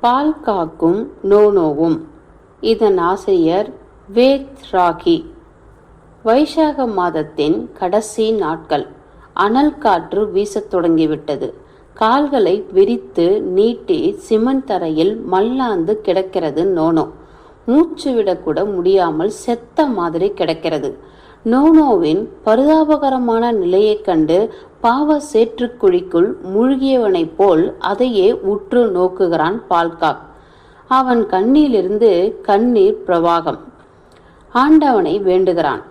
பால் காக்கும் நோனோவும். இதன் ஆசிரியர் வேத் ராகி. வைசாக மாதத்தின் கடைசி நாட்கள். அனல் காற்று வீசத் தொடங்கிவிட்டது. கால்களை விரித்து நீட்டி சிமெண்ட் தரையில் மல்லாந்து கிடக்கிறது நோனோ. மூச்சு விடக்கூட முடியாமல் செத்த மாதிரி கிடக்கிறது. நோனோவின் பரிதாபகரமான நிலையைக் கண்டு பாவ சேற்றுக்குழிக்குள் மூழ்கியவனைப் போல் அதையே உற்று நோக்குகிறான் பால்காக். அவன் கண்ணிலிருந்து கண்ணீர் பிரவாகம். ஆண்டவனை வேண்டுகிறான்.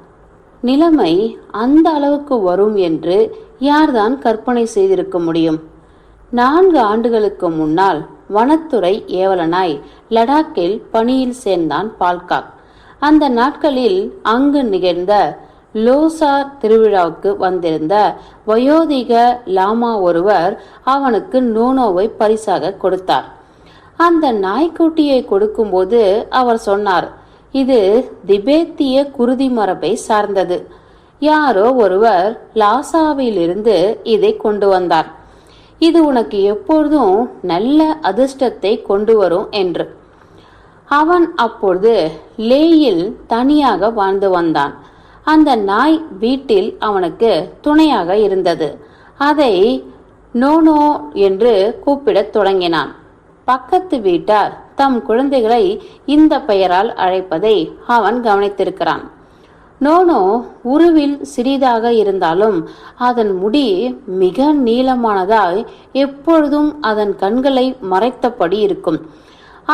நிலைமை அந்த அளவுக்கு வரும் என்று யார்தான் கற்பனை செய்திருக்க முடியும்? நான்கு ஆண்டுகளுக்கு முன்னால் வனத்துறை ஏவலனாய் லடாக்கில் பணியில் சேர்ந்தான் பால்காக். அந்த நாட்களில் அங்கு நிகழ்ந்த லோசார் திருவிழாவுக்கு வந்திருந்த வயோதிக லாமா ஒருவர் அவனுக்கு நோனோவை பரிசாக கொடுத்தார். அந்த நாய்க்குட்டியை கொடுக்கும்போது அவர் சொன்னார் இது திபேத்திய குருதி மரபை சார்ந்தது. யாரோ ஒருவர் லாசாவிலிருந்து இதை கொண்டு வந்தார். இது உனக்கு எப்பொழுதும் நல்ல அதிர்ஷ்டத்தை கொண்டு வரும் என்று. அவன் அப்பொழுது லேயில் தனியாக வாழ்ந்து வந்தான். அந்த நாய் வீட்டில் அவனுக்கு துணையாக இருந்தது. அதை நோனோ என்று கூப்பிடத் தொடங்கினான். பக்கத்து வீட்டார் தம் குழந்தைகளை இந்த பெயரால் அழைப்பதை அவன் கவனித்திருக்கிறான். நோனோ உருவில் சிறிதாக இருந்தாலும் அதன் முடி மிக நீளமானதாய் எப்பொழுதும் அதன் கண்களை மறைத்தபடி இருக்கும்.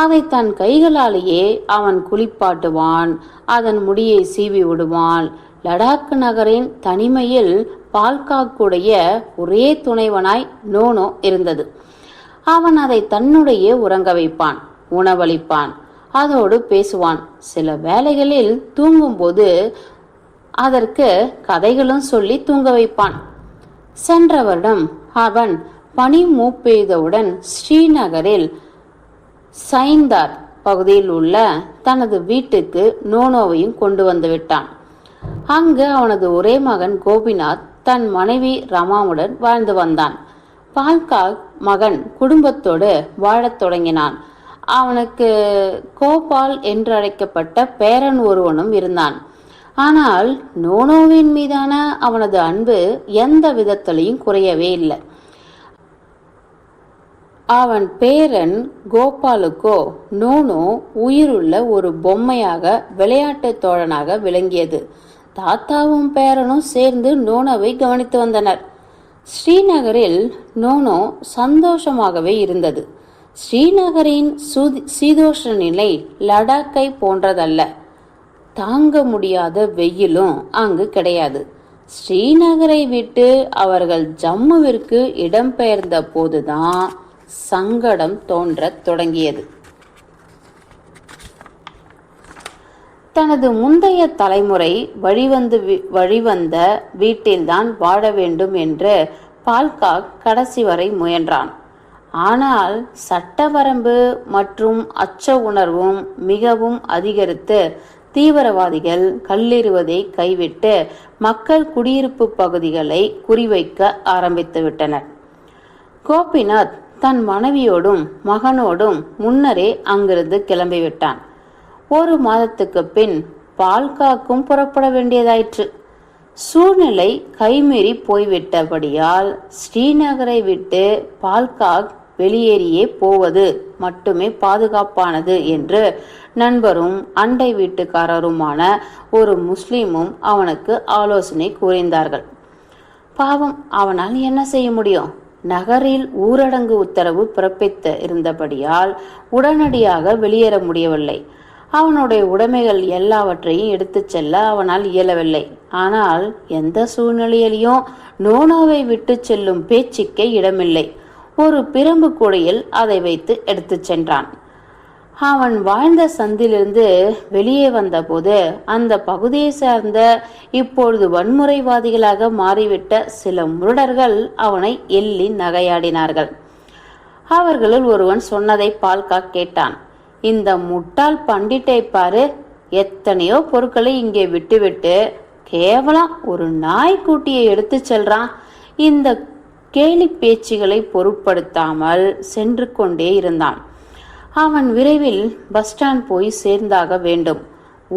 அதை தன் கைகளாலேயே அவன் குளிப்பாட்டுவான் அதன் முடியை சீவி விடுவான் லடாக் நகரின் தனிமையில் பால்காக்குடைய ஒரே துணைவனாய் நோனோ இருந்தது. அவன் அதை தன்னுடைய உறங்க வைப்பான் உணவளிப்பான் அதோடு பேசுவான். சில வேளைகளில் தூங்கும்போது அதற்கு கதைகளும் சொல்லி தூங்க வைப்பான். சென்ற வருடம் அவன் பனி மூப்பெய்தவுடன் ஸ்ரீநகரில் சைந்தார் பகுதியில் உள்ள தனது வீட்டுக்கு நோனோவையும் கொண்டு வந்து விட்டான். அங்கு அவனது ஒரே மகன் கோபிநாத் தன் மனைவி ரமாவுடன் வாழ்ந்து வந்தான். பால்காக் மகன் குடும்பத்தோடு வாழத் தொடங்கினான். அவனுக்கு கோபால் என்றழைக்கப்பட்ட பேரன் ஒருவனும் இருந்தான். ஆனால் நோனோவின் மீதான அவனது அன்பு எந்த விதத்திலையும் குறையவே இல்லை. அவன் பேரன் கோபாலுக்கோ நோனோ உயிருள்ள ஒரு பொம்மையாக விளையாட்டு தோழனாக விளங்கியது. தாத்தாவும் பேரனும் சேர்ந்து நோனோவை கவனித்து வந்தனர். ஸ்ரீநகரில் நோனோ சந்தோஷமாகவே இருந்தது. ஸ்ரீநகரின் சுதி சீதோஷ நிலை லடாக்கை போன்றதல்ல. தாங்க முடியாத வெயிலும் அங்கு கிடையாது. ஸ்ரீநகரை விட்டு அவர்கள் ஜம்முவிற்கு இடம்பெயர்ந்த போதுதான் சங்கடம் தோன்றத் தொடங்கியது. தனது முந்தைய தலைமுறை வழிவந்து வழிவந்த வீட்டில்தான் வாழ வேண்டும் என்று பால்காக் கடைசி வரை முயன்றான். ஆனால் சட்ட வரம்பு மற்றும் அச்ச உணர்வும் மிகவும் அதிகரித்து தீவிரவாதிகள் கல்லெறிவதை கைவிட்டு மக்கள் குடியிருப்பு பகுதிகளை குறிவைக்க ஆரம்பித்துவிட்டனர். கோபிநாத் தன் மனைவியோடும் மகனோடும் முன்னரே அங்கிருந்து கிளம்பிவிட்டான். ஒரு மாதத்துக்கு பின் பால்காக்கும் புறப்பட வேண்டியதாயிற்று. சூழ்நிலை கைமீறி போய்விட்டபடியால் ஸ்ரீநகரை விட்டு பால்காக் வெளியேறியே போவது மட்டுமே பாதுகாப்பானது என்று நண்பரும் அண்டை வீட்டுக்காரருமான ஒரு முஸ்லீமும் அவனுக்கு ஆலோசனை கூறினார்கள் பாவம் அவனால் என்ன செய்ய முடியும்? நகரில் ஊரடங்கு உத்தரவு பிறப்பித்து இருந்தபடியால் உடனடியாக வெளியேற முடியவில்லை. அவனுடைய உடைமைகள் எல்லாவற்றையும் எடுத்துச் செல்ல அவனால் இயலவில்லை. ஆனால் எந்த சூழ்நிலையிலையும் நோனோவை விட்டு செல்லும் பேச்சுக்கே இடமில்லை. ஒரு பிரம்பு கூடையில் அதை வைத்து எடுத்துச் சென்றான். அவன் வாழ்ந்த சந்திலிருந்து வெளியே வந்தபோது அந்த பகுதியை சார்ந்த இப்பொழுது வன்முறைவாதிகளாக மாறிவிட்ட சில முரடர்கள் அவனை எள்ளி நகையாடினார்கள். அவர்களுள் ஒருவன் சொன்னதை பால்கா கேட்டான். இந்த முட்டாள் பண்டிட்டை பாரு எத்தனையோ பொருட்களை இங்கே விட்டுவிட்டு கேவலம் ஒரு நாய்க்குட்டியை எடுத்து செல்றான். இந்த கேலி பேச்சுகளை பொருட்படுத்தாமல் சென்று கொண்டே இருந்தான். அவன் விரைவில் பஸ் ஸ்டாண்ட் போய் சேர்ந்தாக வேண்டும்.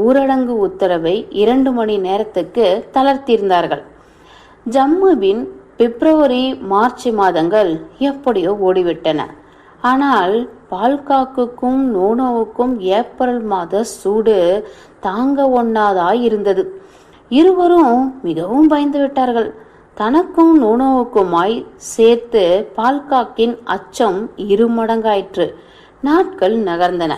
ஊரடங்கு உத்தரவை இரண்டு மணி நேரத்துக்கு தளர்த்தியிருந்தார்கள். ஜம்முவின் பிப்ரவரி மார்ச் மாதங்கள் எப்படியோ ஓடிவிட்டன. ஆனால் பால்காக்குக்கும் நோனோவுக்கும் ஏப்ரல் மாத சூடு தாங்க ஒண்ணாதாய் இருந்தது. இருவரும் மிகவும் பயந்து விட்டார்கள். தனக்கும் நோனோவுக்குமாய் சேர்த்து பால்காக்கின் அச்சம் இருமடங்காயிற்று நாட்கள் நகர்ந்தன.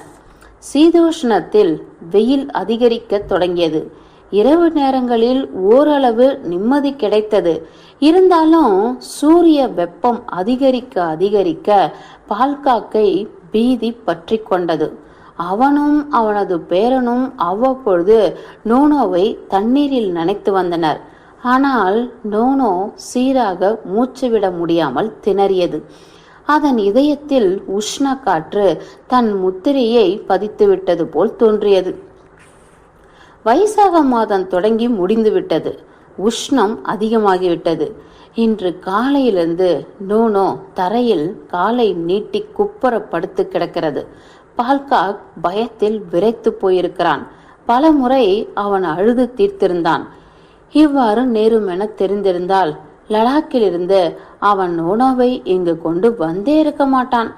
சீதோஷ்ணத்தில் வெயில் அதிகரிக்க தொடங்கியது. இரவு நேரங்களில் ஓரளவு நிம்மதி கிடைத்தது. இருந்தாலும் சூரிய வெப்பம் அதிகரிக்க அதிகரிக்க பால்காக்கை பீதி பற்றி கொண்டது. அவனும் அவனது பேரனும் அவ்வப்பொழுது நோனோவை தண்ணீரில் நனைத்து வந்தனர். ஆனால் நோனோ சீராக மூச்சு விட முடியாமல் திணறியது. அதன் இதயத்தில் உஷ்ண காற்று தன் முத்திரையை பதித்துவிட்டது போல் தோன்றியது. வைசாக மாதம் தொடங்கி முடிந்துவிட்டது. உஷ்ணம் அதிகமாகிவிட்டது. இன்று காலையிலிருந்து நோனோ தரையில் காலை நீட்டி குப்புற படுத்து கிடக்கிறது. பால்காக் பயத்தில் விரைத்து போயிருக்கிறான். பல முறை அவன் அழுது தீர்த்திருந்தான். இவ்வாறு நேரும் என தெரிந்திருந்தால் லடாக்கிலிருந்து அவன் உணவை இங்கு கொண்டு வந்தே இருக்க மாட்டான்.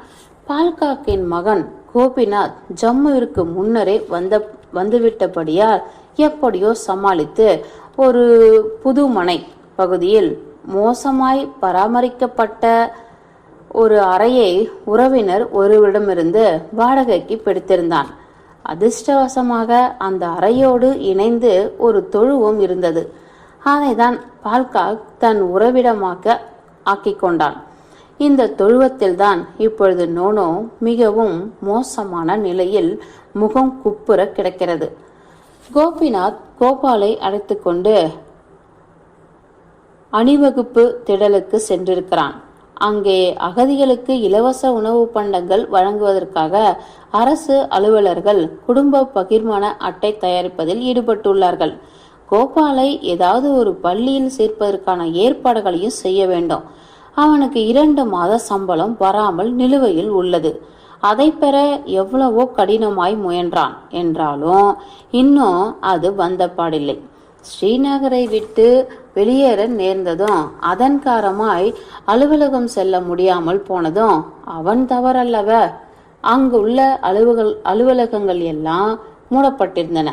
பால்காக்கின் மகன் கோபிநாத் ஜம்முவிற்கு முன்னரே வந்த வந்துவிட்டபடியால் எப்படியோ சமாளித்து ஒரு புதுமனை பகுதியில் மோசமாய் பராமரிக்கப்பட்ட ஒரு அறையை உறவினர் ஒருவரிடமிருந்து வாடகைக்கு பிடித்திருந்தான். அதிர்ஷ்டவசமாக அந்த அறையோடு இணைந்து ஒரு தொழுவும் இருந்தது. அதைதான் பால்காக் தன் உறவிடமாக ஆக்கிக் கொண்டான் இந்த தொழுவத்தில்தான் இப்பொழுது நோனோ மிகவும் மோசமான நிலையில் முகம் குப்புற கிடக்கிறது. கோபிநாத் கோபாலை அழைத்துக்கொண்டு அணிவகுப்பு திடலுக்கு சென்றிருக்கிறான். அங்கே அகதிகளுக்கு இலவச உணவு பண்டங்கள் வழங்குவதற்காக அரசு அலுவலர்கள் குடும்ப பகிர்மான அட்டை தயாரிப்பதில் ஈடுபட்டுள்ளார்கள். கோபாலை ஏதாவது ஒரு பள்ளியில் சேர்ப்பதற்கான ஏற்பாடுகளையும் செய்ய வேண்டும். அவனுக்கு இரண்டு மாத சம்பளம் வராமல் நிலுவையில் உள்ளது. அதை பெற எவ்வளவோ கடினமாய் முயன்றான். என்றாலும் இன்னும் அது வந்த பாடில்லை ஸ்ரீநகரை விட்டு வெளியேற நேர்ந்ததும் அதன் காரமாய் அலுவலகம் செல்ல முடியாமல் போனதும் அவன் தவறல்லவ. அங்குள்ள அலுவலக அலுவலகங்கள் எல்லாம் மூடப்பட்டிருந்தன.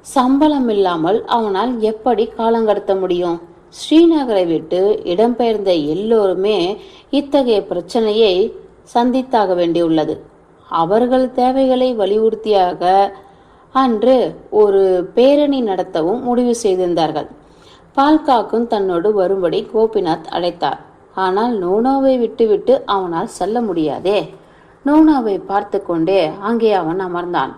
சம்பளம் இல்லாமல் அவனால் எப்படி காலங்கடத்த முடியும்? ஸ்ரீநகரை விட்டு இடம்பெயர்ந்த எல்லோருமே இத்தகைய பிரச்சனையை சந்தித்தாக வேண்டியுள்ளது. அவர்கள் தேவைகளை வலியுறுத்தியாக அன்று ஒரு பேரணி நடத்தவும் முடிவு செய்திருந்தார்கள். பால்காக்கும் தன்னோடு வரும்படி கோபிநாத் அழைத்தார். ஆனால் நோனாவை விட்டுவிட்டு அவனால் செல்ல முடியாதே. நோனாவை பார்த்து கொண்டே அங்கே அவன் அமர்ந்தான்.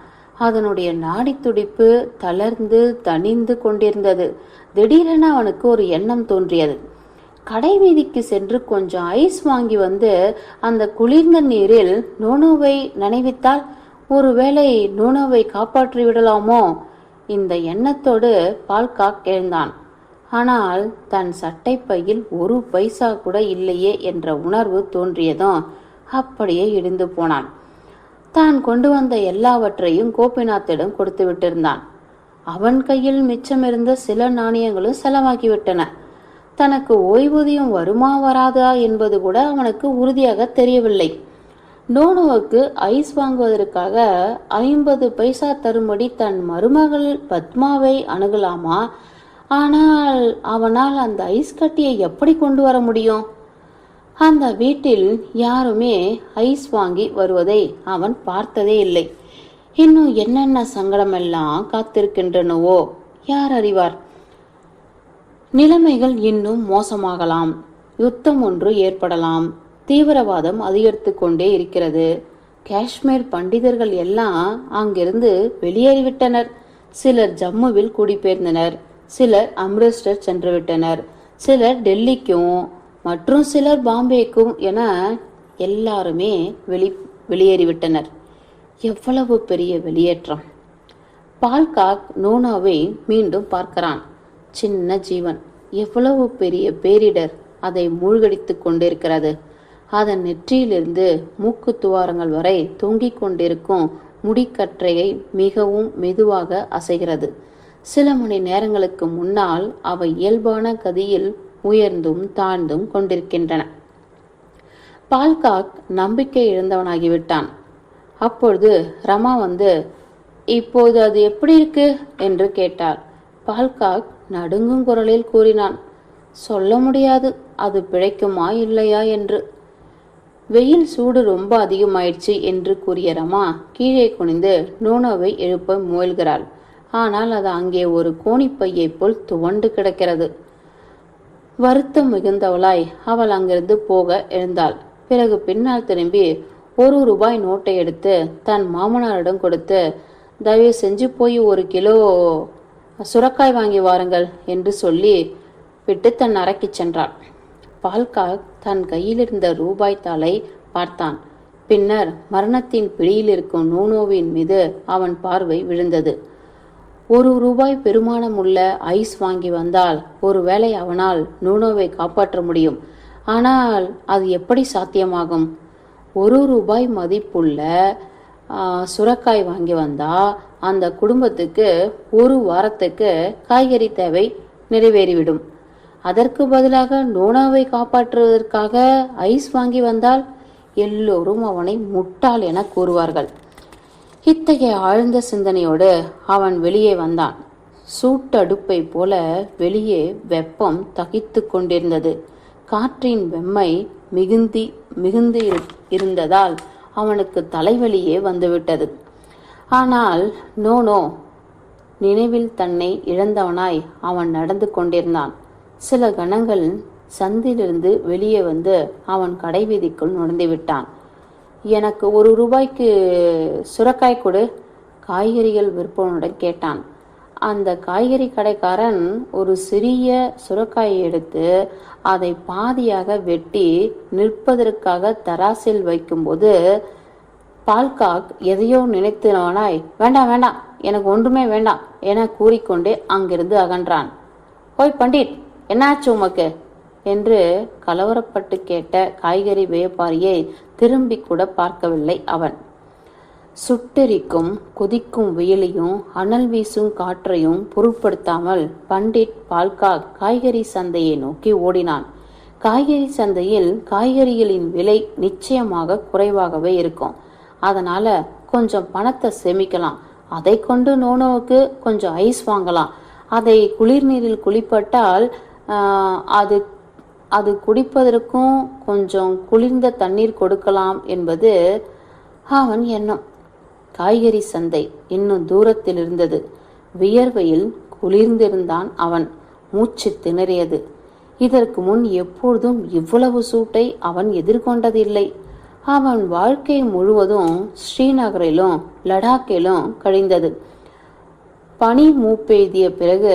அதனுடைய நாடி துடிப்பு தளர்ந்து தணிந்து கொண்டிருந்தது. திடீரென அவனுக்கு ஒரு எண்ணம் தோன்றியது. கடை வீதிக்கு சென்று கொஞ்சம் ஐஸ் வாங்கி வந்து அந்த குளிர்ந்த நீரில் நோனோவை நனைவித்தால் ஒருவேளை நோனோவை காப்பாற்றி விடலாமோ? இந்த எண்ணத்தோடு பால்காக் எழுந்தான். ஆனால் தன் சட்டை பையில் ஒரு பைசா கூட இல்லையே என்ற உணர்வு தோன்றியதும் அப்படியே இடிந்து போனான். தான் கொண்டு வந்த எல்லாவற்றையும் கோபிநாத்திடம் கொடுத்து விட்டிருந்தான். அவன் கையில் மிச்சமிருந்த சில நாணயங்களும் செலவாகிவிட்டன. தனக்கு ஓய்வூதியம் வருமா வராதா என்பது கூட அவனுக்கு உறுதியாக தெரியவில்லை. நோனோவுக்கு ஐஸ் வாங்குவதற்காக ஐம்பது பைசா தரும்படி தன் மருமகள் பத்மாவை அணுகலாமா? ஆனால் அவனால் அந்த ஐஸ் கட்டியை எப்படி கொண்டு வர முடியும்? அந்த வீட்டில் யாருமே ஐஸ் வாங்கி வருவதை அவன் பார்த்ததே இல்லை. இன்னும் என்னென்ன சங்கடமெல்லாம் காத்திருக்கின்றனவோ யார் அறிவார்? நிலைமைகள் இன்னும் மோசமாகலாம். யுத்தம் ஒன்று ஏற்படலாம். தீவிரவாதம் அதிகரித்து கொண்டே இருக்கிறது. காஷ்மீர் பண்டிதர்கள் எல்லாம் அங்கிருந்து வெளியேறிவிட்டனர். சிலர் ஜம்முவில் குடிபெயர்ந்தனர். சிலர் அம்ரிஸ்டர் சென்றுவிட்டனர். சிலர் டெல்லிக்கும் மற்றும் சிலர் பாம்பேக்கும் என எல்லாருமே வெளி வெளியேறிவிட்டனர். எவ்வளவு பெரிய வெளியேற்றம். பால்காக் நோனாவை மீண்டும் பார்க்கிறான். சின்ன ஜீவன் எவ்வளவு பெரிய பேரிடர் அதை மூழ்கடித்து கொண்டிருக்கிறது. அதன் நெற்றியிலிருந்து மூக்கு துவாரங்கள் வரை தொங்கிக் கொண்டிருக்கும் முடிக்கற்றையை மிகவும் மெதுவாக அசைகிறது. சில மணி நேரங்களுக்கு முன்னால் அவை இயல்பான கதியில் உயர்ந்தும் தாழ்ந்தும் கொண்டிருக்கின்றன. பால்காக் நம்பிக்கை இழந்தவனாகிவிட்டான். அப்பொழுது ரமா வந்து இப்போது அது எப்படி இருக்கு? என்று கேட்டார் பால்காக் நடுங்கும் குரலில் கூறினான் சொல்ல முடியாது. அது பிழைக்குமா இல்லையா என்று. வெயில் சூடு ரொம்ப அதிகமாயிடுச்சு என்று கூறிய ரமா கீழே குனிந்து நூனோவை எழுப்ப முயல்கிறாள். ஆனால் அது அங்கே ஒரு கோணிப்பையை போல் துவண்டு கிடக்கிறது. வருத்தம் மிகுந்தவளாய் அவள் அங்கிருந்து போக எழுந்தாள். பிறகு பின்னால் திரும்பி ஒரு ரூபாய் நோட்டை எடுத்து தன் மாமனாரிடம் கொடுத்து தயவு செஞ்சு போய் ஒரு கிலோ சுரக்காய் வாங்கி வாருங்கள் என்று சொல்லி விட்டு தன் அறைக்கு சென்றாள். பால்காக் தன் கையிலிருந்த ரூபாய் தாளை பார்த்தான். பின்னர் மரணத்தின் பிடியில் இருக்கும் நூனோவின் மீது அவன் பார்வை விழுந்தது. ஒரு ரூபாய் பெருமானம் உள்ள ஐஸ் வாங்கி வந்தால் ஒருவேளை அவனால் நூனோவை காப்பாற்ற முடியும். ஆனால் அது எப்படி சாத்தியமாகும்? ஒரு ரூபாய் மதிப்புள்ள சுரக்காய் வாங்கி வந்தா அந்த குடும்பத்துக்கு ஒரு வாரத்துக்கு காய்கறி தேவை நிறைவேறிவிடும். அதற்கு பதிலாக நோனாவை காப்பாற்றுவதற்காக ஐஸ் வாங்கி வந்தால் எல்லோரும் அவனை முட்டாள் என கூறுவார்கள். இத்தகைய ஆழ்ந்த சிந்தனையோடு அவன் வெளியே வந்தான். சூட்டடுப்பை போல வெளியே வெப்பம் தகித்து கொண்டிருந்தது. காற்றின் வெம்மை மிகுந்தி மிகுந்து இரு- இருந்ததால் அவனுக்கு தலைவலியே வந்துவிட்டது. ஆனால் நோனோ நினைவில் தன்னை இழந்தவனாய் அவன் நடந்து கொண்டிருந்தான். சில கணங்கள் சந்திலிருந்து வெளியே வந்து அவன் கடைவீதிக்குள் நுழைந்து விட்டான். எனக்கு ஒரு ரூபாய்க்கு சுரக்காய் கொடு காய்கறிகள் விற்பவனுடன் கேட்டான். அந்த காய்கறி கடைக்காரன் ஒரு சிறிய சுரக்காயை எடுத்து அதை பாதியாக வெட்டி நிற்பதற்காக தராசில் வைக்கும்போது பால்காக் எதையோ நினைத்தவனாய் வேண்டாம் வேண்டாம் எனக்கு ஒன்றுமே வேண்டாம் என கூறிக்கொண்டே அங்கிருந்து அகன்றான். ஓய் பண்டிட் என்னாச்சு உமக்கு? என்று கலவரப்பட்டு கேட்ட காய்கறி வியாபாரியை திரும்பி கூட பார்க்கவில்லை அவன். சுட்டெரிக்கும் கொதிக்கும் வெயிலையும் அனல் வீசும் காற்றையும் பொருட்படுத்தாமல் பண்டிட் பால்கா காய்கறி சந்தையை நோக்கி ஓடினான். காய்கறி சந்தையில் காய்கறிகளின் விலை நிச்சயமாக குறைவாகவே இருக்கும். அதனால கொஞ்சம் பணத்தை சேமிக்கலாம். அதை கொண்டு நோனோவுக்கு கொஞ்சம் ஐஸ் வாங்கலாம். அதை குளிர்நீரில் குளிப்பட்டால் அது அது குடிப்பதற்கும் கொஞ்சம் குளிர்ந்த தண்ணீர் கொடுக்கலாம் என்பது அவன் எண்ணம். காய்கறி சந்தை இன்னும் தூரத்தில் இருந்தது. வியர்வையில் குளிர்ந்திருந்தான் அவன். மூச்சு திணறியது. இதற்கு முன் எப்பொழுதும் இவ்வளவு சூட்டை அவன் எதிர்கொண்டதில்லை. அவன் வாழ்க்கை முழுவதும் ஸ்ரீநகரிலும் லடாக்கிலும் கழிந்தது. பனி மூப்பெய்திய பிறகு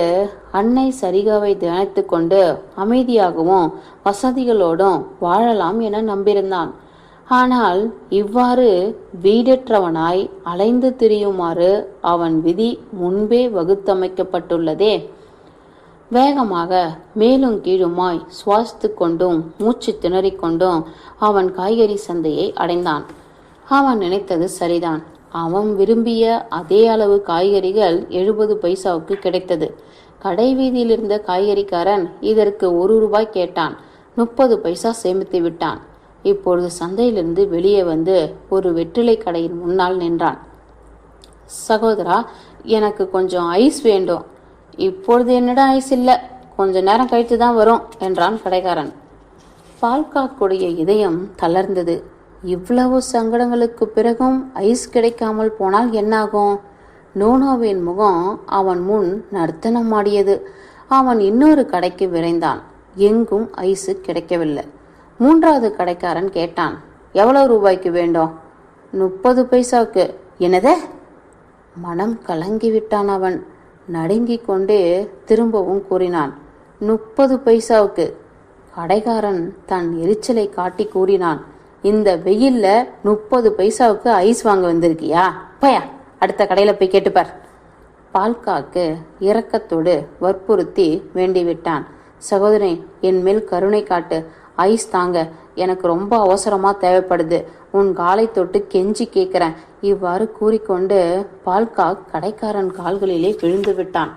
அன்னை சரிகாவை தியானித்து கொண்டு அமைதியாகவும் வசதிகளோடும் வாழலாம் என நம்பியிருந்தான். ஆனால் இவ்வாறு வீடற்றவனாய் அலைந்து திரியுமாறு அவன் விதி முன்பே வகுத்தமைக்கப்பட்டுள்ளதே. வேகமாக மேலும் கீழுமாய் சுவாசித்து கொண்டும் மூச்சு திணறிக் கொண்டும் அவன் காய்கறி சந்தையை அடைந்தான். அவன் நினைத்தது சரிதான். அவன் விரும்பிய அதே அளவு காய்கறிகள் எழுபது பைசாவுக்கு கிடைத்தது. கடை வீதியில் இருந்த காய்கறிக்காரன் இதற்கு ஒரு ரூபாய் கேட்டான். முப்பது பைசா சேமித்து விட்டான். இப்பொழுது சந்தையிலிருந்து வெளியே வந்து ஒரு வெற்றிலை கடையின் முன்னால் நின்றான். சகோதரா எனக்கு கொஞ்சம் ஐஸ் வேண்டும். இப்பொழுது என்னிடம் ஐஸ் இல்லை. கொஞ்ச நேரம் கழித்து தான் வரும் என்றான் கடைக்காரன். பால்காக்குடைய இதயம் தளர்ந்தது. இவ்வளவு சங்கடங்களுக்கு பிறகும் ஐஸ் கிடைக்காமல் போனால் என்னாகும்? நோனோவின் முகம் அவன் முன் நர்த்தனம் ஆடியது அவன் இன்னொரு கடைக்கு விரைந்தான். எங்கும் ஐஸு கிடைக்கவில்லை. மூன்றாவது கடைக்காரன் கேட்டான் எவ்வளவு ரூபாய்க்கு வேண்டும்? முப்பது பைசாவுக்கு. என்னதே? மனம் கலங்கிவிட்டான் அவன். நடுங்கிக் கொண்டே திரும்பவும் கூறினான் முப்பது பைசாவுக்கு. கடைக்காரன் தன் எரிச்சலை காட்டி கூறினான் இந்த வெயில்ல முப்பது பைசாவுக்கு ஐஸ் வாங்க வந்திருக்கியா? பயா. அடுத்த கடையில் போய் கேட்டுப்பார் பால்காக்கு இரக்கத்தோடு வற்புறுத்தி வேண்டிவிட்டான் சகோதரன் என் மேல் கருணை காட்டு. ஐஸ் தாங்க. எனக்கு ரொம்ப அவசரமாக தேவைப்படுது. உன் காலை தொட்டு கெஞ்சி கேட்குறேன் இவ்வாறு கூறிக்கொண்டு பால்காக் கடைக்காரன் கால்களிலே விழுந்து விட்டான்.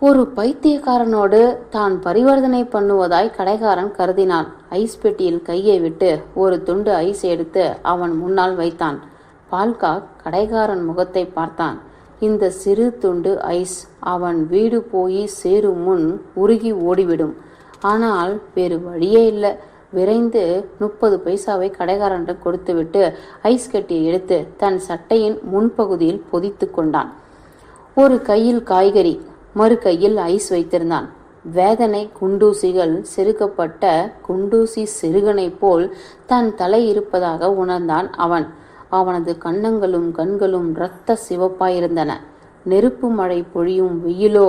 ஒரு பைத்தியக்காரனோடு தான் பரிவர்த்தனை பண்ணுவதாய் கடைக்காரன் கருதினான். ஐஸ் பெட்டியில் கையை விட்டு ஒரு துண்டு ஐஸ் எடுத்து அவன் முன்னால் வைத்தான். பால்காக் கடைக்காரன் முகத்தை பார்த்தான். இந்த சிறு துண்டு ஐஸ் அவன் வீடு போய் சேரும் முன் உருகி ஓடிவிடும். ஆனால் வேறு வழியே இல்லை. விரைந்து முப்பது பைசாவை கடைக்காரனிடம் கொடுத்துவிட்டு ஐஸ் கட்டியை எடுத்து தன் சட்டையின் முன்பகுதியில் பொதித்து கொண்டான். ஒரு கையில் காய்கறி மறு கையில் ஐஸ் வைத்திருந்தான். வேதனை குண்டூசிகள் செருக்கப்பட்ட குண்டூசி சிறுகனைப் போல் தன் தலை இருப்பதாக உணர்ந்தான் அவன். அவனது கன்னங்களும் கண்களும் இரத்த சிவப்பாயிருந்தன. நெருப்பு மழை பொழியும் வெயிலோ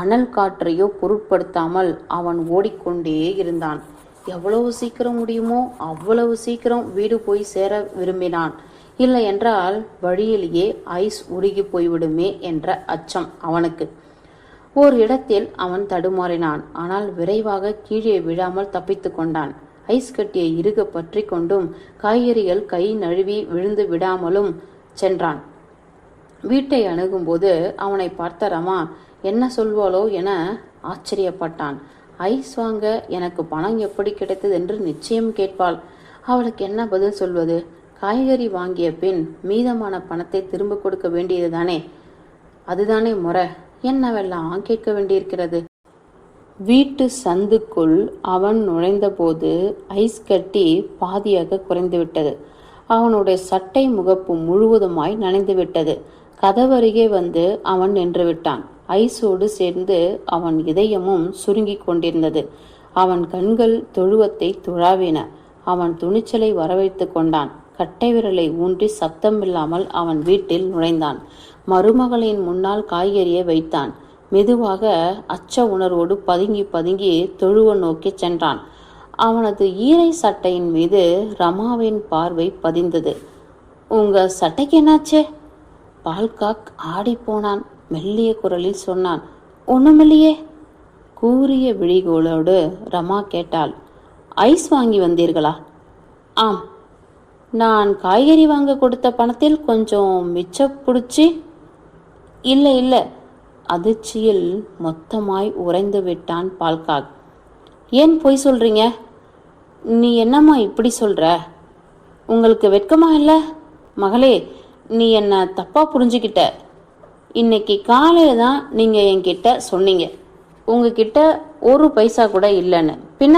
அனல் காற்றையோ பொருட்படுத்தாமல் அவன் ஓடிக்கொண்டே இருந்தான். எவ்வளவு சீக்கிரம் முடியுமோ அவ்வளவு சீக்கிரம் வீடு போய் சேர விரும்பினான். இல்லை என்றால் வழியிலேயே ஐஸ் உருகி போய்விடுமே என்ற அச்சம் அவனுக்கு. ஓர் இடத்தில் அவன் தடுமாறினான். ஆனால் விரைவாக கீழே விழாமல் தப்பித்து கொண்டான். ஐஸ் கட்டியை இறுக பற்றி கொண்டும் காய்கறிகள் கை நழுவி விழுந்து விடாமலும் சென்றான். வீட்டை அணுகும்போது அவனை பார்த்த ரமா என்ன சொல்வாளோ என ஆச்சரியப்பட்டான். ஐஸ் வாங்க எனக்கு பணம் எப்படி கிடைத்தது என்று நிச்சயம் கேட்பாள். அவளுக்கு என்ன பதில் சொல்வது? காய்கறி வாங்கிய பின் மீதமான பணத்தை திரும்ப கொடுக்க வேண்டியதுதானே? அதுதானே முறை. என்னவெல்லாம் கேட்க வேண்டியிருக்கிறது? வீட்டு சந்துக்குள் அவன் நுழைந்தபோது ஐஸ் கட்டி பாதியாக குறைந்துவிட்டது. அவனுடைய சட்டை முகப்பு முழுவதுமாய் நனைந்துவிட்டது. கதவருகே வந்து அவன் நின்று விட்டான் ஐஸோடு சேர்ந்து அவன் இதயமும் சுருங்கிக் கொண்டிருந்தது. அவன் கண்கள் தொழுவத்தை துழாவின. அவன் துணிச்சலை வரவைத்து கொண்டான். கட்டை விரலை ஊன்றி சத்தமில்லாமல் அவன் வீட்டில் நுழைந்தான். மருமகளின் முன்னால் காய்கறியை வைத்தான். மெதுவாக அச்ச உணர்வோடு பதுங்கி பதுங்கி தொழுவ நோக்கி சென்றான். அவனது ஈரை சட்டையின் மீது ரமாவின் பார்வை பதிந்தது. உங்க சட்டைக்கு என்னாச்சே? பால்காக் ஆடிப்போனான் மெல்லிய குரலில் சொன்னான். ஒண்ணுமில்லையே. கூறிய விழிகோளோடு ரமா கேட்டாள். ஐஸ் வாங்கி வந்தீர்களா? ஆம். நான் காய்கறி வாங்க கொடுத்த பணத்தில் கொஞ்சம் மிச்சம் பிடிச்சி? இல்லை இல்லை. அதிர்ச்சியில் மொத்தமாய் உறைந்து விட்டான் பால்காக். ஏன் பொய் சொல்றீங்க? நீ என்னம்மா இப்படி சொல்ற? உங்களுக்கு வெட்கமா இல்லை? மகளே நீ என்ன தப்பா புரிஞ்சுக்கிட்ட? இன்னைக்கு காலையில தான் நீங்க என்கிட்ட சொன்னீங்க. உங்ககிட்ட ஒரு பைசா கூட இல்லைன்னு. பின்ன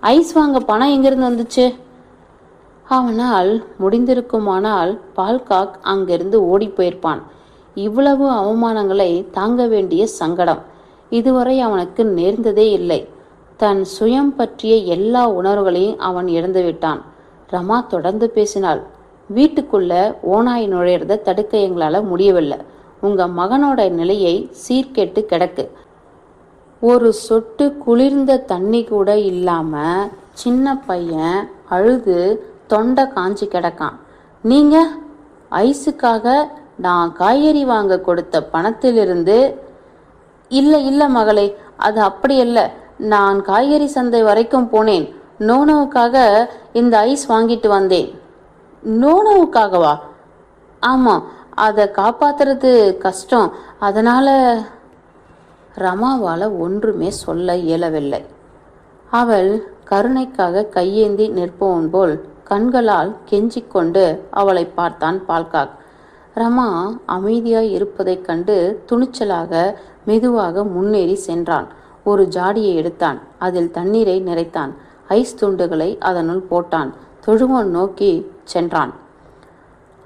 ஐஸ் வாங்க பணம் எங்கிருந்து வந்துச்சு? அவனால் முடிந்திருக்குமானால் பால்காக் அங்கிருந்து ஓடி போயிருப்பான். இவ்வளவு அவமானங்களை தாங்க வேண்டிய சங்கடம். இதுவரை அவனுக்கு நேர்ந்ததே இல்லை. தன் சுயம் பற்றிய எல்லா உணர்வுகளையும் அவன் இழந்துவிட்டான் ரமா தொடர்ந்து பேசினாள். வீட்டுக்குள்ள ஓனாய் நுழையிறத தடுக்க எங்களால் முடியவில்லை. உங்க மகனோட நிலையை சீர்கெட்டு கிடக்கு. ஒரு சொட்டு குளிர்ந்த தண்ணி கூட இல்லாம சின்ன பையன் அழுது தொண்டை காஞ்சி கிடக்கான். நீங்க ஐஸுக்காக நான் காய்கறி வாங்க கொடுத்த பணத்திலிருந்து இல்லை இல்லை மகளே அது அப்படி அல்ல நான் காய்கறி சந்தை வரைக்கும் போனேன். நோனவுக்காக இந்த ஐஸ் வாங்கிட்டு வந்தேன். நோனவுக்காகவா? ஆமாம் அதை காப்பாத்துறது கஷ்டம். அதனால ரமாவால் ஒன்றுமே சொல்ல இயலவில்லை. அவள் கருணைக்காக கையேந்தி நிற்பவன் போல் கண்களால் கெஞ்சிக்கொண்டு அவளை பார்த்தான் பால்காக். ரமா அமைதியாய் இருப்பதைக் கண்டு துணிச்சலாக மெதுவாக முன்னேறி சென்றான். ஒரு ஜாடியை எடுத்தான். அதில் தண்ணீரை நிறைத்தான். ஐஸ் துண்டுகளை அதனுள் போட்டான். தொழுவன் நோக்கி சென்றான்.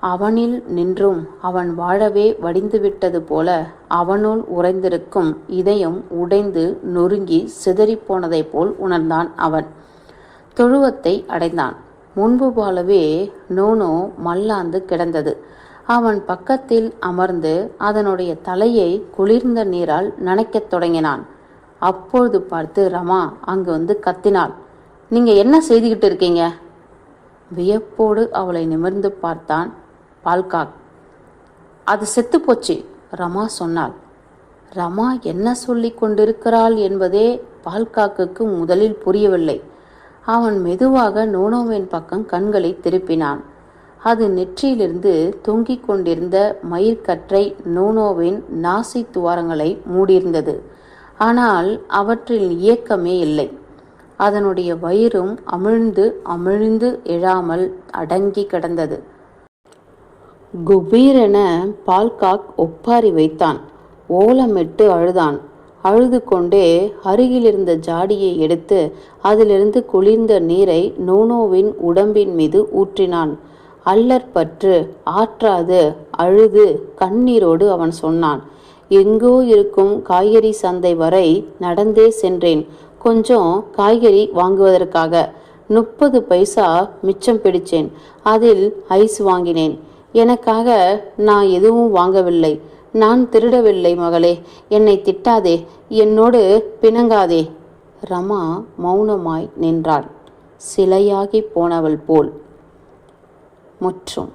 அவனில் நின்றும் அவன் வாழவே வடிந்துவிட்டது போல அவனுள் உறைந்திருக்கும் இதயம் உடைந்து நொறுங்கி சிதறிப்போனதைப் போல் உணர்ந்தான் அவன். தொழுவத்தை அடைந்தான். முன்பு போலவே நோனோ மல்லாந்து கிடந்தது. அவன் பக்கத்தில் அமர்ந்து அதனுடைய தலையை குளிர்ந்த நீரால் நனைக்கத் தொடங்கினான். அப்பொழுது பார்த்து ரமா அங்கு வந்து கத்தினாள். நீங்க என்ன செய்துகிட்டு இருக்கீங்க? வியப்போடு அவளை நிமிர்ந்து பார்த்தான் பால்காக். அது செத்து போச்சு ரமா சொன்னாள். ரமா என்ன சொல்லி கொண்டிருக்கிறாள் என்பதே பால்காக்குக்கு முதலில் புரியவில்லை. அவன் மெதுவாக நோனோவின் பக்கம் கண்களை திருப்பினான். அது நெற்றியிலிருந்து தொங்கிக் கொண்டிருந்த மயிர்கற்றை நோனோவின் நாசி துவாரங்களை மூடியிருந்தது. ஆனால் அவற்றில் இயக்கமே இல்லை. அதனுடைய வயிறும் அமிழ்ந்து அமிழ்ந்து எழாமல் அடங்கி கிடந்தது. குபீரென பால்காக் ஒப்பாரி வைத்தான். ஓலமிட்டு அழுதான். அழுது கொண்டே அருகிலிருந்த ஜாடியை எடுத்து அதிலிருந்து குளிர்ந்த நீரை நோனோவின் உடம்பின் மீது ஊற்றினான். அல்லற்பற்று ஆற்றாது அழுது கண்ணீரோடு அவன் சொன்னான் எங்கோ இருக்கும் காய்கறி சந்தை வரை நடந்தே சென்றேன். கொஞ்சம் காய்கறி வாங்குவதற்காக முப்பது பைசா மிச்சம் பிடிச்சேன். அதில் ஐஸ் வாங்கினேன். எனக்காக நான் எதுவும் வாங்கவில்லை. நான் திருடவில்லை மகளே. என்னை திட்டாதே. என்னோடு பிணங்காதே. ரமா மௌனமாய் நின்றாள். சிலையாகி போனவள் போல். முற்றும்